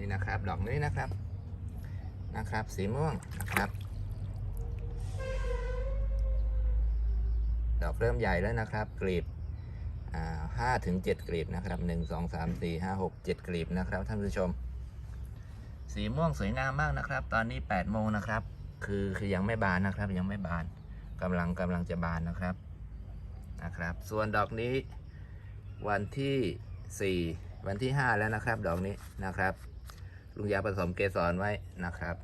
นี่นะครับ ดอกนี้นะครับนะครับ สีม่วงนะครับ ดอกเริ่มใหญ่แล้วนะครับ กลีบห้าถึงเจ็ดกลีบนะครับหนึ่งสองสามสี่ห้าหกเจ็ดกลีบนะครับท่านผู้ชม สีม่วงสวยงามมากนะครับ ตอนนี้แปดโมงนะครับ คือคือยังไม่บานนะครับ ยังไม่บานกำลังกำลังจะบานนะครับนะครับ ส่วนดอกนี้วันที่สี่วันที่ห้าแล้วนะครับ ดอกนี้นะครับ ลุงยาผสมเกสรไว้นะครับ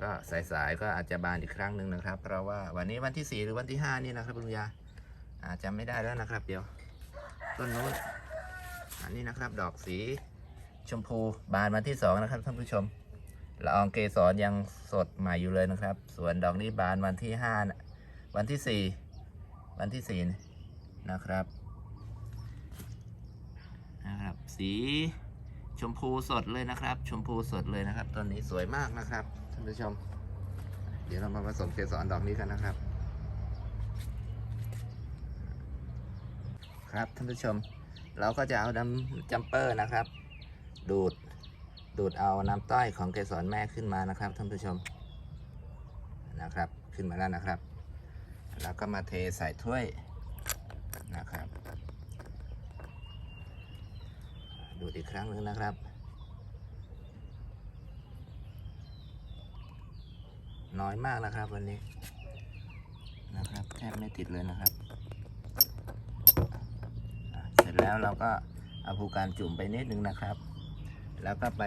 ก็สายๆก็อาจจะบานอีกครั้งหนึ่งนะครับ เพราะว่าวันนี้วันที่ 4 หรือวันที่ 5 นี่นะครับลุงยาอาจจะไม่ได้แล้วนะครับ เดี๋ยว ต้นนู้นอันนี้นะครับ ดอกสี ชมพูบานวันที่ 2 นะครับท่านผู้ชมละอองเกสรยังสดใหม่อยู่เลยนะครับ ส่วนดอกนี้บานวันที่5นะวันที่ 4 วันที่ 4 นะครับ นะครับ สีชมพูสดเลยนะครับ ชมพูสดเลยนะครับต้นนี้สวยมากนะครับท่านผู้ชม เดี๋ยวเรามาผสมเกสรดอกนี้กันนะครับ ครับท่านผู้ชม เราก็จะเอาน้ำจัมเปอร์นะครับ ดูดดูดเอาน้ำต้อยของเกสรแม่ขึ้นมานะครับท่านผู้ชมนะครับ ขึ้นมาแล้วนะครับ แล้วก็มาเทใส่ถ้วยนะครับ ดูอีกครั้งหนึ่งนะครับ น้อยมากนะครับวันนี้นะครับแทบไม่ติดเลยนะครับ เสร็จแล้วเราก็เอาภูการจุ่มไปนิดนึงนะครับ แล้วก็ไป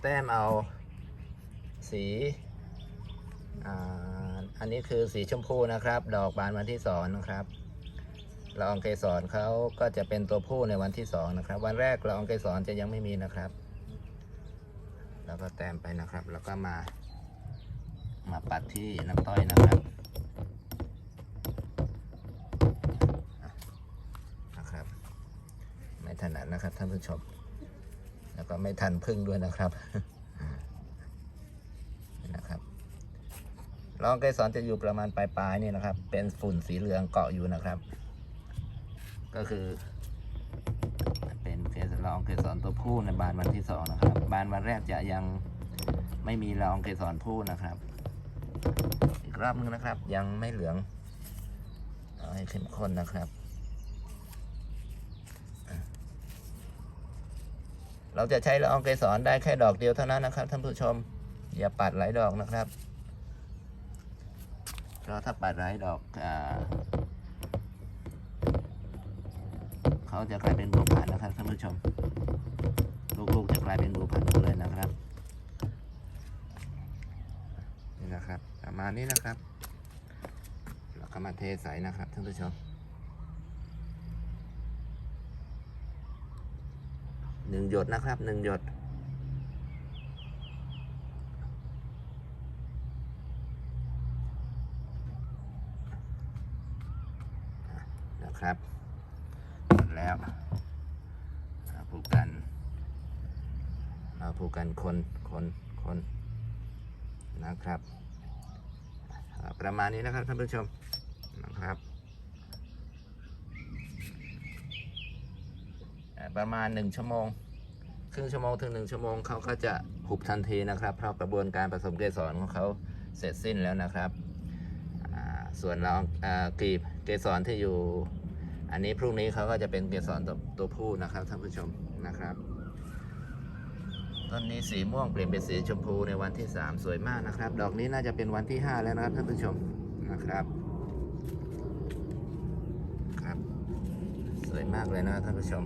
แต้มเอาสีอาอันนี้คือสีชมพูนะครับ ดอกบานวันที่สองนะครับ ละอองเกสรเขาก็จะเป็นตัวผู้ในวันที่สองนะครับ วันแรกละอองเกสรจะยังไม่มีนะครับ แล้วก็แต้มไปนะครับ แล้วก็มา มาปัดที่น้ำต้อยนะครับนะครับ ไม่ถนัดนะครับท่านผู้ชมแล้วก็ไม่ทันพึ่งด้วยนะครับนะครับรองเกสรจะอยู่ประมาณปลายๆนี่นะครับ เป็นฝุ่นสีเหลืองเกาะอยู่นะครับ ก็คือ เป็นเกสรรองเกสรตัวผู้ในบานวันที่สองนะครับ บานวันแรกจะยังไม่มีรองเกสรผู้นะครับ อีกรอบนึงนะครับ ยังไม่เหลืองเอาให้เข้มข้นนะครับ เราจะใช้ละองเกสรได้แค่ดอกเดียวเท่านั้นนะครับท่านผู้ชม อย่าปัดหลายดอกนะครับเพราะถ้าปัดหลายดอกอา เขาจะกลายเป็นบัวผ่านนะครับท่านผู้ชม ลูกๆจะกลายเป็นบัวผ่านหมดเลยนะครับนี่นะครับประมาณนี้นะครับแล้วก็มาเทใส่นะครับท่านผู้ชมหนึ่งหยดนะครับหนึ่งหยดนะครับ แล้วเอาผูกกันเอาผูกกันคนคนคนนะครับ ประมาณนี้นะครับท่านผู้ชมนะครับ ประมาณหนึ่งชั่วโมง ครึ่งชั่วโมงถึงหนึ่งชั่วโมงเขาก็จะหุบทันทีนะครับ เพราะกระบวนการผสมเกสรของเขาเสร็จสิ้นแล้วนะครับ ส่วนเราอ่ากลีบเกสรที่อยู่ อันนี้พรุ่งนี้เขาก็จะเป็นเกสรตัวตัวผู้นะครับท่านผู้ชมนะครับ ต้นนี้สีม่วงเปลี่ยนเป็นสีชมพูในวันที่ 3 สวยมากนะครับ ดอกนี้น่าจะเป็นวันที่ 5 แล้วนะครับท่านผู้ชมนะครับครับ สวยมากเลยนะท่านผู้ชม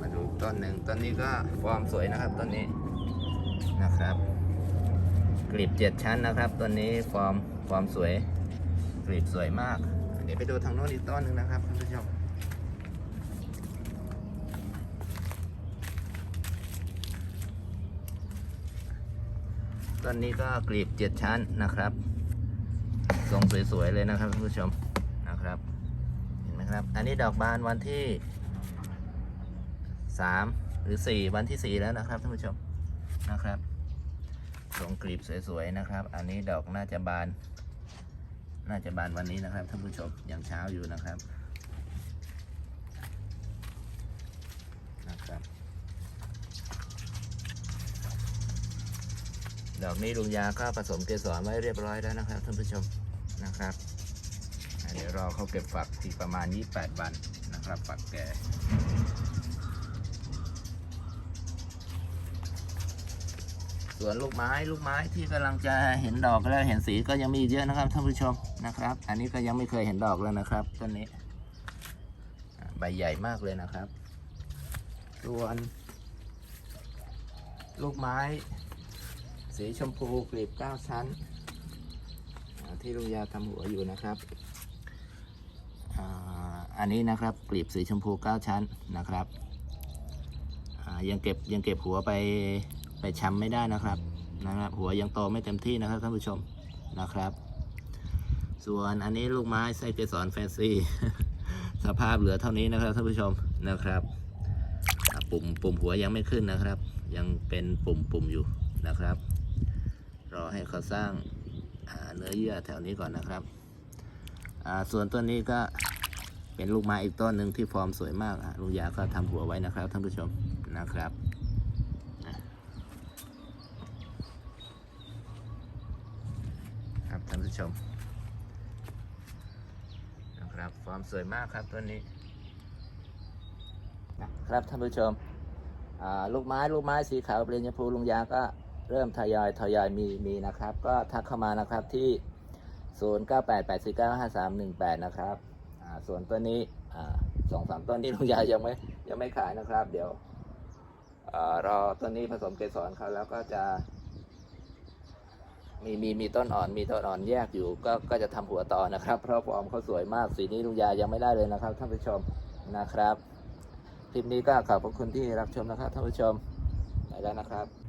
มาดูต้นหนึ่งต้นนี้ก็ฟอร์มสวยนะครับต้นนี้นะครับกลีบเจ็ดชั้นนะครับต้นนี้ฟอร์มฟอร์มสวยกลีบสวยมาก เดี๋ยวไปดูทางโน้นอีกต้นหนึ่งนะครับท่านผู้ชมต้นนี้ก็กลีบเจ็ดชั้นนะครับ ทรงสวยๆเลยนะครับท่านผู้ชมนะครับ เห็นไหมครับ อันนี้ดอกบานวันที่สามหรือสี่วันที่สี่แล้วนะครับท่านผู้ชมนะครับ ทรงกลีบสวยๆนะครับ อันนี้ดอกน่าจะบาน น่าจะบานวันนี้นะครับท่านผู้ชมยังเช้าอยู่นะครับนะครับ ดอกนี้ลุงยาก็ผสมเกสรไว้เรียบร้อยแล้วนะครับท่านผู้ชมนะครับเดี๋ยวรอเขาเก็บฝักที่ประมาณ 28 วันนะครับฝักแก่ส่วนลูกไม้ลูกไม้ที่กำลังจะเห็นดอกแล้วเห็นสีก็ยังมีเยอะนะครับท่านผู้ชม นะครับ อันนี้ก็ยังไม่เคยเห็นดอกเลยนะครับต้นนี้ ใบใหญ่มากเลยนะครับ ส่วน ลูกไม้ สีชมพูกลีบเก้าชั้น ที่ลุงยาทำหัวอยู่นะครับอันนี้นะครับกลีบสีชมพูเก้าชั้นนะครับยังเก็บยังเก็บหัวไปไปช้ำไม่ได้นะครับนะครับ หัวยังโตไม่เต็มที่นะครับท่านผู้ชมนะครับ ส่วนอันนี้ลูกไม้ไส้เกสรแฟนซีสภาพเหลือเท่านี้นะครับท่านผู้ชมนะครับ ปุ่มปุ่มหัวยังไม่ขึ้นนะครับ ยังเป็นปุ่มปุ่มอยู่นะครับ รอให้เขาสร้างาเนื้อเยื่อแถวนี้ก่อนนะครับ ส่วนต้นนี้ก็เป็นลูกไม้อีกต้นหนึ่งที่ฟอร์มสวยมากลุงยาก็ทำหัวไว้นะครับท่านผู้ชมนะครับครับท่านผู้ชม ครับ ฟอร์มสวยมากครับต้นนี้ ครับท่านผู้ชมลูกไม้ลูกไม้สีขาวเปลี่ยนชมพูลุงยาก็เริ่มทยอยทยอยมีมีนะครับ ก็ทักเข้ามานะครับที่ 0 9 8 8 4 9 5 3 1 8 นะครับส่วนต้นนี้สองสามต้นที่ลุงยายังไม่ยังไม่ขายนะครับ เดี๋ยวอรอต้นนี้ผสมเกสรเขาแล้วก็จะ มีมีมีต้นอ่อนมีต้นอ่อนแยกอยู่ ก็ก็จะทำหัวต่อนะครับ เพราะฟอร์มเขาสวยมากสีนี้ลุงยายังไม่ได้เลยนะครับ ท่านผู้ชมนะครับ คลิปนี้ก็ขอบคุณที่รับชมนะครับท่านผู้ชมไปแล้วนะครับ